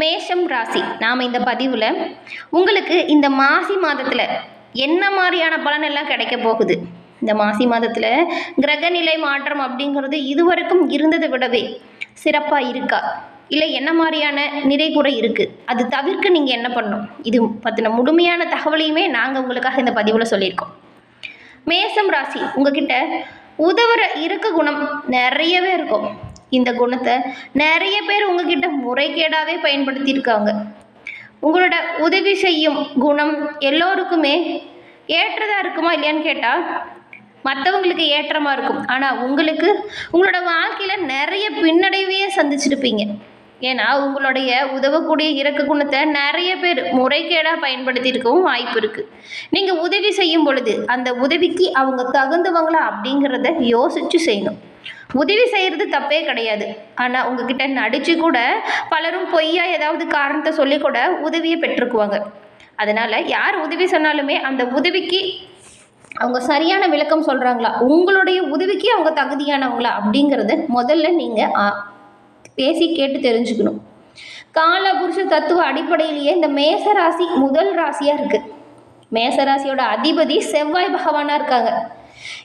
மேஷம் ராசி. நாம் இந்த பதிவில் உங்களுக்கு இந்த மாசி மாதத்தில் என்ன மாதிரியான பலன் எல்லாம் கிடைக்க போகுது? இந்த மாசி மாதத்தில் கிரகநிலை மாற்றம் அப்படிங்கிறது இதுவரைக்கும் இருந்ததை விடவே சிறப்பாக இருக்கா? இல்லை என்ன மாதிரியான நிறை கூட இருக்குது அது தவிர்க்க நீங்கள் என்ன பண்ணணும்? இது பற்றின முழுமையான தகவலையுமே நாங்கள் உங்களுக்காக இந்த பதிவில் சொல்லியிருக்கோம். மேசம் ராசி உங்ககிட்ட உதவுற இருக்க குணம் நிறையவே இருக்கும். இந்த குணத்தை நிறைய பேர் உங்ககிட்ட முறைகேடாகவே பயன்படுத்தியிருக்காங்க. உங்களோட உதவி செய்யும் குணம் எல்லோருக்குமே ஏற்றதாக இருக்குமா இல்லையான்னு கேட்டால் மற்றவங்களுக்கு ஏற்றமாக இருக்கும். ஆனால் உங்களுக்கு உங்களோட வாழ்க்கையில் நிறைய பின்னடைவையே சந்திச்சிருப்பீங்க. ஏன்னா உங்களுடைய உதவக்கூடிய இறக்க குணத்தை நிறைய பேர் முறைகேடாக பயன்படுத்தியிருக்கவும் வாய்ப்பு இருக்குது நீங்கள் உதவி செய்யும் பொழுது அந்த உதவிக்கு அவங்க தகுந்தவங்களா அப்படிங்கிறத யோசித்து செய்யணும். உதவி செய்கிறது தப்பே கிடையாது. ஆனால் உங்ககிட்ட நடித்து கூட பலரும் பொய்யா ஏதாவது காரணத்தை சொல்லி கூட உதவியை பெற்றுக்குவாங்க. அதனால் யார் உதவி சொன்னாலுமே அந்த உதவிக்கு அவங்க சரியான விளக்கம் சொல்கிறாங்களா உங்களுடைய உதவிக்கு அவங்க தகுதியானவங்களா? அப்படிங்கிறத முதல்ல நீங்கள் பேசி கேட்டு தெரிஞ்சுக்கணும். காலபுருஷ தத்துவ அடிப்படையிலேயே இந்த மேச ராசி முதல் ராசியாக இருக்குது மேச ராசியோட அதிபதி செவ்வாய் பகவானாக இருக்காங்க.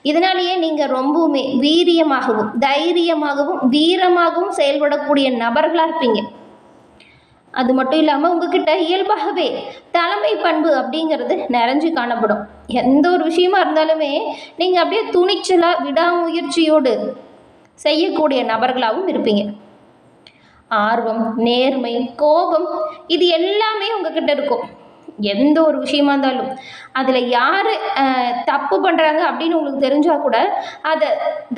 இதனாலேயே நீங்கள் ரொம்பவுமே வீரியமாகவும் தைரியமாகவும் வீரமாகவும் செயல்படக்கூடிய நபர்களாக இருப்பீங்க. அது மட்டும் இல்லாமல் உங்ககிட்ட இயல்பாகவே தலைமை பண்பு அப்படிங்கிறது நிறைஞ்சு காணப்படும். எந்த ஒரு விஷயமா இருந்தாலுமே நீங்கள் அப்படியே துணிச்சலாக விடாமுயற்சியோடு செய்யக்கூடிய நபர்களாகவும் இருப்பீங்க. ஆர்வம் நேர்மை கோபம் இது எல்லாமே உங்ககிட்ட இருக்கும். எந்த ஒரு விஷயமா இருந்தாலும். அதில் யார் தப்பு பண்ணுறாங்க அப்படின்னு உங்களுக்கு தெரிஞ்சால் கூட அதை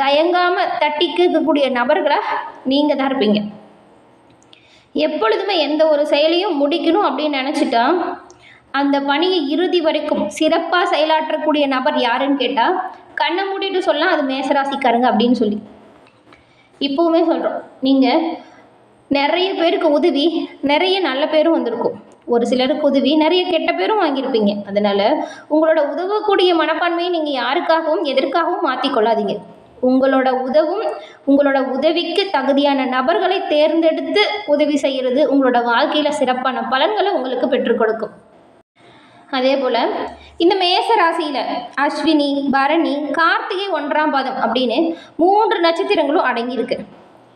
தயங்காமல் தட்டிக்கக்கூடிய நபர்களாக நீங்கள் தான் இருப்பீங்க. எப்பொழுதுமே எந்த ஒரு செயலையும் முடிக்கணும் அப்படின்னு நினச்சிட்டா அந்த பணியை இறுதி வரைக்கும் சிறப்பாக செயலாற்றக்கூடிய நபர் யாருன்னு கேட்டால் கண்ணை மூடிட்டு சொல்லலாம் அது மேசராசிக்காரங்க அப்படின்னு சொல்லி. இப்போவுமே சொல்கிறோம் நீங்கள் நிறைய பேருக்கு உதவி நிறைய நல்ல பேரும் வந்திருக்கும். ஒரு சிலருக்கு உதவி நிறைய கெட்ட பேரும் வாங்கியிருப்பீங்க. அதனால் உங்களோட உதவக்கூடிய மனப்பான்மையை நீங்கள் யாருக்காகவும் எதற்காகவும் மாற்றிக்கொள்ளாதீங்க உங்களோட உதவும் உங்களோட உதவிக்கு தகுதியான நபர்களை தேர்ந்தெடுத்து உதவி செய்கிறது உங்களோட வாழ்க்கையில் சிறப்பான பலன்களை உங்களுக்கு பெற்றுக் கொடுக்கும். அதே போல் இந்த மேச ராசியில் அஸ்வினி பரணி கார்த்திகை ஒன்றாம் பாதம் அப்படின்னு மூன்று நட்சத்திரங்களும் அடங்கியிருக்கு.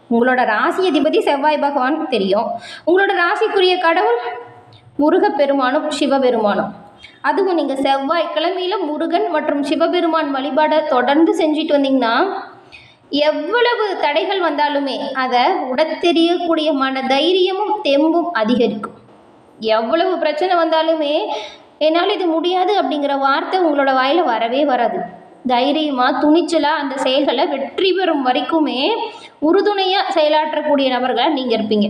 உங்களோட ராசி அதிபதி செவ்வாய் பகவான் தெரியும். உங்களோட ராசிக்குரிய கடவுள் முருகப்பெருமானும் சிவபெருமானும். அதுவும் நீங்கள் செவ்வாய்க்கிழமையில் முருகன் மற்றும் சிவபெருமான் வழிபாடை தொடர்ந்து செஞ்சுட்டு வந்தீங்கன்னா எவ்வளவு தடைகள் வந்தாலுமே அதை உடத்தெரியக்கூடிய மன தைரியமும் தெம்பும் அதிகரிக்கும். எவ்வளவு பிரச்சனை வந்தாலுமே என்னால் இது முடியாது அப்படிங்கிற வார்த்தை உங்களோட வாயில் வரவே வராது. தைரியமாக துணிச்சலாக அந்த செயல்களை வெற்றி பெறும் வரைக்குமே உறுதுணையாக செயலாற்றக்கூடிய நபர்களாக நீங்கள் இருப்பீங்க.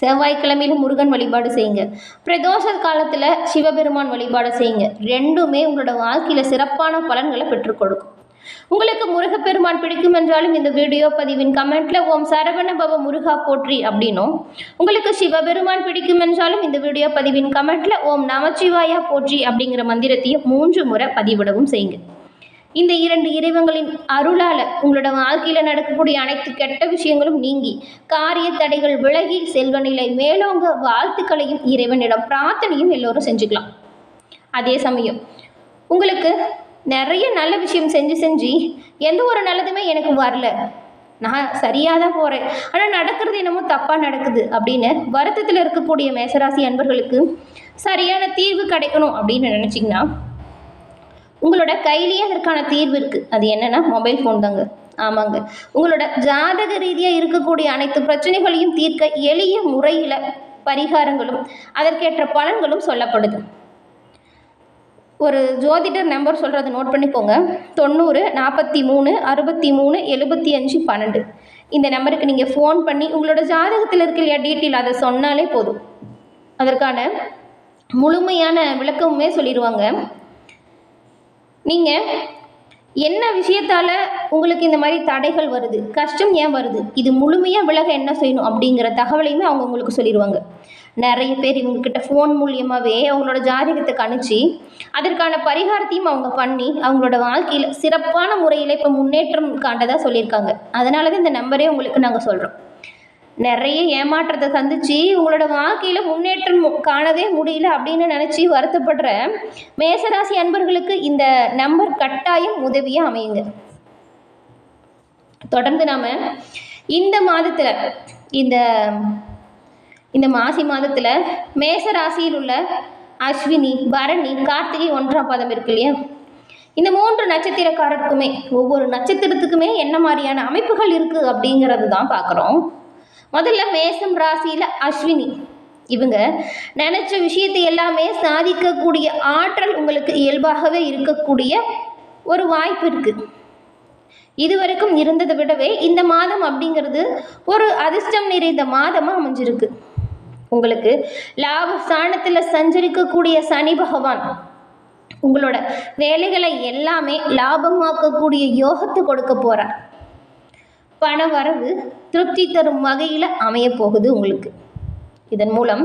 செவ்வாய்க்கிழமையில முருகன் வழிபாடு செய்யுங்க. பிரதோஷ காலத்தில் சிவபெருமான் வழிபாடு செய்யுங்க. ரெண்டுமே உங்களோட வாழ்க்கையில் சிறப்பான பலன்களை பெற்றுக் கொடுக்கும். உங்களுக்கு முருகப்பெருமான் பிடிக்கும் என்றாலும் இந்த வீடியோ பதிவின் கமெண்ட்ல ஓம் சரவண பவ முருகா போற்றி அப்படின்னும். உங்களுக்கு சிவபெருமான் பிடிக்கும் என்றாலும் இந்த வீடியோ பதிவின் கமெண்ட்ல ஓம் நமச்சிவாயா போற்றி அப்படிங்கிற மந்திரத்தையும் மூன்று முறை பதிவிடவும் செய்யுங்க. இந்த இரண்டு இறைவங்களின் அருளால் உங்களோட வாழ்க்கையில் நடக்கக்கூடிய அனைத்து கெட்ட விஷயங்களும் நீங்கி காரிய தடைகள் விலகி செல்வநிலை மேலோங்க வாழ்த்துக்களையும் இறைவனிடம் பிரார்த்தனையும் எல்லோரும் செஞ்சுக்கலாம். அதே சமயம் உங்களுக்கு நிறைய நல்ல விஷயம் செஞ்சு செஞ்சு எந்த ஒரு நல்லதுமே எனக்கு வரல. நான் சரியாக தான் போகிறேன் ஆனால் நடக்கிறது என்னமோ தப்பாக நடக்குது அப்படின்னு வருத்தத்தில் இருக்கக்கூடிய மேசராசி அன்பர்களுக்கு சரியான தீர்வு கிடைக்கணும் அப்படின்னு நினச்சிங்கன்னா உங்களோட கையிலேயே அதற்கான தீர்வு இருக்குது அது என்னென்னா மொபைல் ஃபோன் தாங்க. ஆமாங்க. உங்களோட ஜாதக ரீதியாக இருக்கக்கூடிய அனைத்து பிரச்சனைகளையும் தீர்க்க எளிய முறையில் பரிகாரங்களும் அதற்கேற்ற பலன்களும் சொல்லப்படுது. ஒரு ஜோதிடர் நம்பர் சொல்கிறத நோட் பண்ணிக்கோங்க. தொண்ணூறு நாற்பத்தி மூணு அறுபத்தி மூணு எழுபத்தி அஞ்சு பன்னெண்டு. இந்த நம்பருக்கு நீங்கள் ஃபோன் பண்ணி உங்களோட ஜாதகத்தில் இருக்க இல்லையா டீட்டெயில் அதை சொன்னாலே போதும். அதற்கான முழுமையான விளக்கமுமே சொல்லிடுவாங்க நீங்கள் என்ன விஷயத்தால் உங்களுக்கு இந்த மாதிரி தடைகள் வருது? கஷ்டம் ஏன் வருது? இது முழுமையாக விலக என்ன செய்யணும்? அப்படிங்கிற தகவலையுமே அவங்க உங்களுக்கு சொல்லிடுவாங்க நிறைய பேர் இவங்கக்கிட்ட ஃபோன் மூலியமாகவே அவங்களோட ஜாதகத்தை கணிச்சு அதற்கான பரிகாரத்தையும் அவங்க பண்ணி அவங்களோட வாழ்க்கையில் சிறப்பான முறையில் இப்போ முன்னேற்றம் காண்டதாக சொல்லியிருக்காங்க. அதனால தான் இந்த நம்பரே உங்களுக்கு நாங்கள் சொல்கிறோம் நிறைய ஏமாற்றத்தை சந்திச்சு உங்களோட வாழ்க்கையில் முன்னேற்றம் காணவே முடியல அப்படின்னு நினச்சி வருத்தப்படுற மேசராசி அன்பர்களுக்கு இந்த நம்பர் கட்டாயம் உதவியாக அமையுங்க. தொடர்ந்து நாம இந்த மாதத்தில் இந்த இந்த மாசி மாதத்தில் மேச ராசியில் உள்ள அஸ்வினி பரணி கார்த்திகை ஒன்றாம் பதம் இருக்கு இல்லையா? இந்த மூன்று நட்சத்திரக்காரருக்குமே ஒவ்வொரு நட்சத்திரத்துக்குமே என்ன மாதிரியான அமைப்புகள் இருக்குது அப்படிங்கிறது தான் பார்க்குறோம் முதல்ல மேசம் ராசியில் அஸ்வினி. இவங்க நினச்ச விஷயத்தை எல்லாமே சாதிக்கக்கூடிய ஆற்றல் உங்களுக்கு இயல்பாகவே இருக்கக்கூடிய ஒரு வாய்ப்பு இருக்குது இதுவரைக்கும் இருந்ததை விடவே இந்த மாதம் அப்படிங்கிறது ஒரு அதிர்ஷ்டம் நிறைந்த மாதமாக அமைஞ்சிருக்கு. உங்களுக்கு லாபஸ்தானத்தில் சஞ்சரிக்கக்கூடிய சனி பகவான். உங்களோட வேலைகளை எல்லாமே லாபமாக்கக்கூடிய யோகத்தை கொடுக்க போகிறார் பண வரவு திருப்தி தரும் வகையில் அமைய போகுது உங்களுக்கு. இதன் மூலம்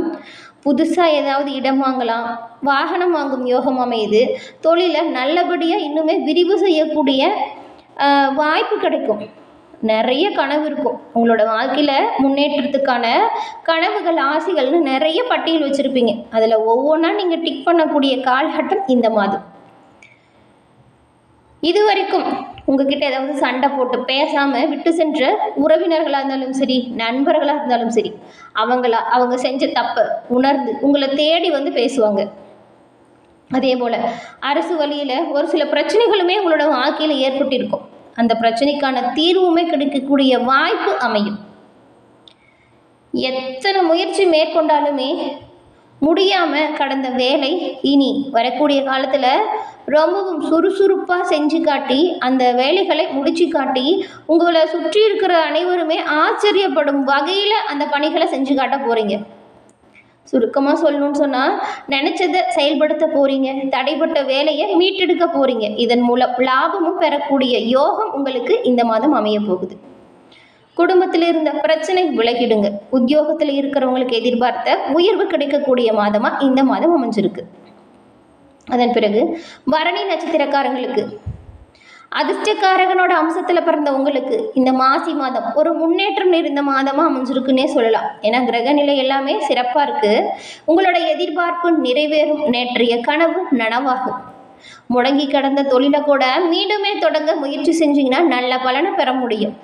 புதுசாக ஏதாவது இடம் வாங்கலாம் வாகனம் வாங்கும் யோகம் அமையுது தொழிலை நல்லபடியாக இன்னுமே விரிவு செய்யக்கூடிய வாய்ப்பு கிடைக்கும். நிறைய கனவு இருக்கும். உங்களோட வாழ்க்கையில் முன்னேற்றத்துக்கான கனவுகள் ஆசைகள்னு நிறைய பட்டியல் வச்சுருப்பீங்க. அதில் ஒவ்வொன்றா நீங்கள் டிக் பண்ணக்கூடிய காலகட்டம் இந்த மாதம் இதுவரைக்கும் உங்ககிட்ட ஏதாவது சண்டை போட்டு பேசாமல் விட்டு சென்ற உறவினர்களாக இருந்தாலும் சரி நண்பர்களாக இருந்தாலும் சரி அவங்களா அவங்க செஞ்ச தப்பை உணர்ந்து உங்களை தேடி வந்து பேசுவாங்க. அதே போல் அரசு வழியில் ஒரு சில பிரச்சனைகளுமே உங்களோட வாழ்க்கையில் ஏற்பட்டிருக்கும். அந்த பிரச்சனைக்கான தீர்வுமே கிடைக்கக்கூடிய வாய்ப்பு அமையும். எத்தனை முயற்சி மேற்கொண்டாலுமே முடியாமல் கடந்த வேலை இனி வரக்கூடிய காலத்தில் ரொம்பவும் சுறுசுறுப்பாக செஞ்சு காட்டி அந்த வேலைகளை முடிச்சு காட்டி உங்களை சுற்றி இருக்கிற அனைவருமே ஆச்சரியப்படும் வகையில் அந்த பணிகளை செஞ்சு காட்ட போகிறீங்க சுருக்கமாக சொல்லணும்னு சொன்னால் நினச்சதை செயல்படுத்த போகிறீங்க தடைப்பட்ட வேலையை மீட்டெடுக்க போகிறீங்க இதன் மூலம் லாபமும் பெறக்கூடிய யோகம் உங்களுக்கு இந்த மாதம் அமைய போகுது. குடும்பத்தில் இருந்த பிரச்சனை விலகிடுங்க. உத்தியோகத்தில் இருக்கிறவங்களுக்கு எதிர்பார்த்த உயர்வு கிடைக்கக்கூடிய மாதமாக இந்த மாதம் அமைஞ்சிருக்கு. அதன் பிறகு பரணி நட்சத்திரக்காரங்களுக்கு. அதிர்ஷ்டக்காரகனோட அம்சத்தில் பிறந்த உங்களுக்கு இந்த மாசி மாதம் ஒரு முன்னேற்றம் நிறைந்த மாதமாக அமைஞ்சிருக்குன்னே சொல்லலாம். ஏன்னா கிரகநிலை எல்லாமே சிறப்பாக இருக்குது உங்களோட எதிர்பார்ப்பு நிறைவேறும். நேற்றைய கனவு நனவாகும். முடங்கி கடந்த தொழிலை கூட மீண்டுமே தொடங்க முயற்சி செஞ்சீங்கன்னா நல்ல பலனை பெற முடியும்.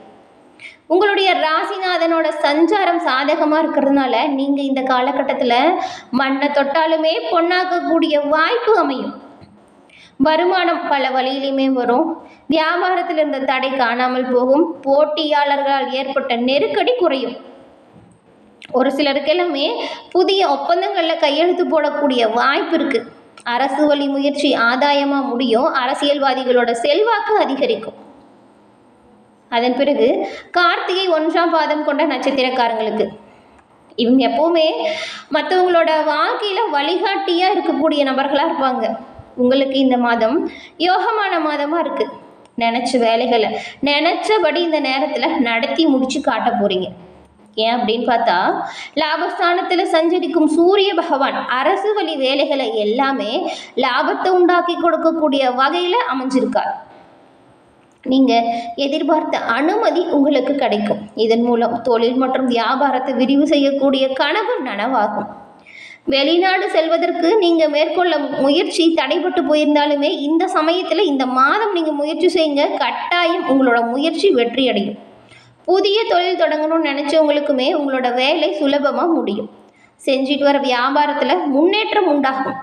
உங்களுடைய ராசிநாதனோட சஞ்சாரம் சாதகமாக இருக்கிறதுனால நீங்கள் இந்த காலகட்டத்தில் மண்ணை தொட்டாலுமே பொண்ணாக்கக்கூடிய வாய்ப்பு அமையும். வருமானம் பல வழியிலுமே வரும். வியாபாரத்தில் இருந்த தடை காணாமல் போகும். போட்டியாளர்களால் ஏற்பட்ட நெருக்கடி குறையும். ஒரு சிலருக்கெல்லாமே புதிய ஒப்பந்தங்களில் கையெழுத்து போடக்கூடிய வாய்ப்பு இருக்குது அரசு வழி முயற்சி ஆதாயமாக முடியும். அரசியல்வாதிகளோட செல்வாக்கு அதிகரிக்கும். அதன் பிறகு கார்த்திகை ஒன்றாம் பாதம் கொண்ட நட்சத்திரக்காரங்களுக்கு. இவங்க எப்போவுமே மற்றவங்களோட வாழ்க்கையில் வழிகாட்டியாக இருக்கக்கூடிய நபர்களாக இருப்பாங்க. உங்களுக்கு இந்த மாதம் யோகமான மாதமாக இருக்குது நினச்ச வேலைகளை நினச்சபடி இந்த நேரத்தில் நடத்தி முடித்து காட்ட போகிறீங்க ஏன் அப்படின்னு பார்த்தா லாபஸ்தானத்தில் சஞ்சரிக்கும் சூரிய பகவான் அரசு வழி வேலைகளை எல்லாமே லாபத்தை உண்டாக்கி கொடுக்கக்கூடிய வகையில் அமைஞ்சிருக்கார். நீங்கள் எதிர்பார்த்த அனுமதி உங்களுக்கு கிடைக்கும். இதன் மூலம் தொழில் மற்றும் வியாபாரத்தை விரிவு செய்யக்கூடிய கனவு நனவாகும். வெளிநாடு செல்வதற்கு நீங்கள் மேற்கொள்ள முயற்சி தடைப்பட்டு போயிருந்தாலுமே இந்த சமயத்தில் இந்த மாதம் நீங்கள் முயற்சி செய்யுங்க. கட்டாயம் உங்களோட முயற்சி வெற்றியடையும். புதிய தொழில் தொடங்கணும்னு நினச்சவங்களுக்குமே உங்களோட வேலை சுலபமாக முடியும். செஞ்சுட்டு வர வியாபாரத்தில் முன்னேற்றம் உண்டாகும்.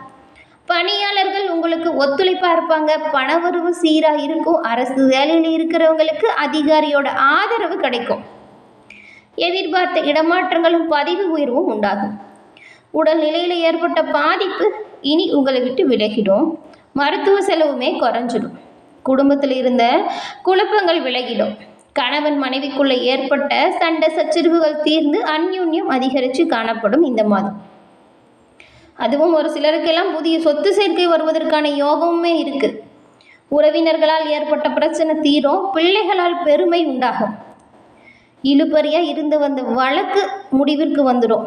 பணியாளர்கள் உங்களுக்கு ஒத்துழைப்பாக இருப்பாங்க. பணவரவு சீராக இருக்கும். அரசு வேலையில் இருக்கிறவங்களுக்கு அதிகாரியோட ஆதரவு கிடைக்கும். எதிர்பார்த்த இடமாற்றங்களும் பதிவு உயர்வும் உண்டாகும். உடல்நிலையில் ஏற்பட்ட பாதிப்பு இனி உங்களை விட்டு விலகிடும். மருத்துவ செலவுமே குறைஞ்சிடும். குடும்பத்தில் இருந்த குழப்பங்கள் விலகிடும். கணவன் மனைவிக்குள்ள ஏற்பட்ட சண்டை சச்சரிவுகள் தீர்ந்து அந்யூன்யம் அதிகரித்து காணப்படும் இந்த மாதம். அதுவும் ஒரு சிலருக்கெல்லாம் புதிய சொத்து சேர்க்கை வருவதற்கான யோகமுமே இருக்கு. உறவினர்களால் ஏற்பட்ட பிரச்சனை தீரும் பிள்ளைகளால் பெருமை உண்டாகும். இழுபறியாக இருந்து வந்த வழக்கு முடிவிற்கு வந்துடும்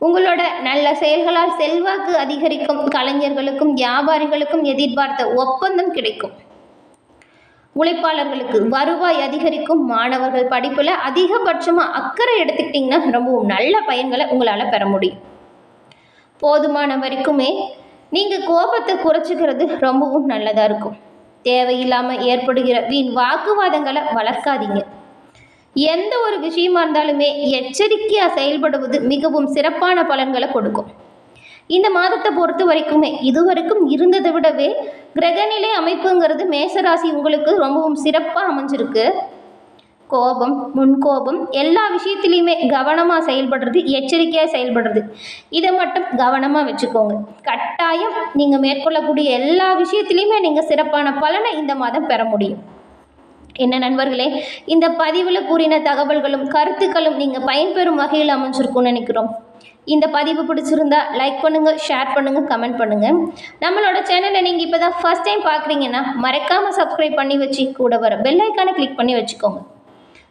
உங்களோட நல்ல செயல்களால் செல்வாக்கு அதிகரிக்கும் கலைஞர்களுக்கும் வியாபாரிகளுக்கும் எதிர்பார்த்த ஒப்பந்தம் கிடைக்கும். உழைப்பாளர்களுக்கு வருவாய் அதிகரிக்கும் மாணவர்கள் படிப்பில் அதிகபட்சமாக அக்கறை எடுத்துக்கிட்டிங்கன்னா ரொம்பவும் நல்ல பயன்களை உங்களால் பெற முடியும். போதுமான வரைக்குமே நீங்கள் கோபத்தை குறைச்சிக்கிறது ரொம்பவும் நல்லதாக இருக்கும். தேவையில்லாமல் ஏற்படுகிற வீண் வாக்குவாதங்களை வளர்க்காதீங்க. எந்த ஒரு விஷயமா இருந்தாலுமே எச்சரிக்கையாக செயல்படுவது மிகவும் சிறப்பான பலன்களை கொடுக்கும். இந்த மாதத்தை பொறுத்த வரைக்குமே இதுவரைக்கும் இருந்ததை விடவே கிரகநிலை அமைப்புங்கிறது மேசராசி உங்களுக்கு ரொம்பவும் சிறப்பாக அமைஞ்சிருக்கு. கோபம் முன்கோபம் எல்லா விஷயத்துலையுமே கவனமாக செயல்படுறது எச்சரிக்கையாக செயல்படுறது. இதை மட்டும் கவனமாக வச்சுக்கோங்க. கட்டாயம் நீங்கள் மேற்கொள்ளக்கூடிய எல்லா விஷயத்துலையுமே நீங்கள் சிறப்பான பலனை இந்த மாதம் பெற முடியும். என்ன நண்பர்களே இந்த பதிவில் கூறின தகவல்களும் கருத்துக்களும் நீங்கள் பயன்பெறும் வகையில் அமைஞ்சிருக்கும்னு நினைக்கிறோம். இந்த பதிவு பிடிச்சிருந்தா லைக் பண்ணுங்கள் ஷேர் பண்ணுங்கள் கமெண்ட் பண்ணுங்கள் நம்மளோட சேனலை நீங்கள் இப்போ தான் ஃபஸ்ட் டைம் பார்க்குறீங்கன்னா மறக்காமல் சப்ஸ்கிரைப் பண்ணி வச்சு கூட வர பெல் ஐக்கானை கிளிக் பண்ணி வச்சுக்கோங்க.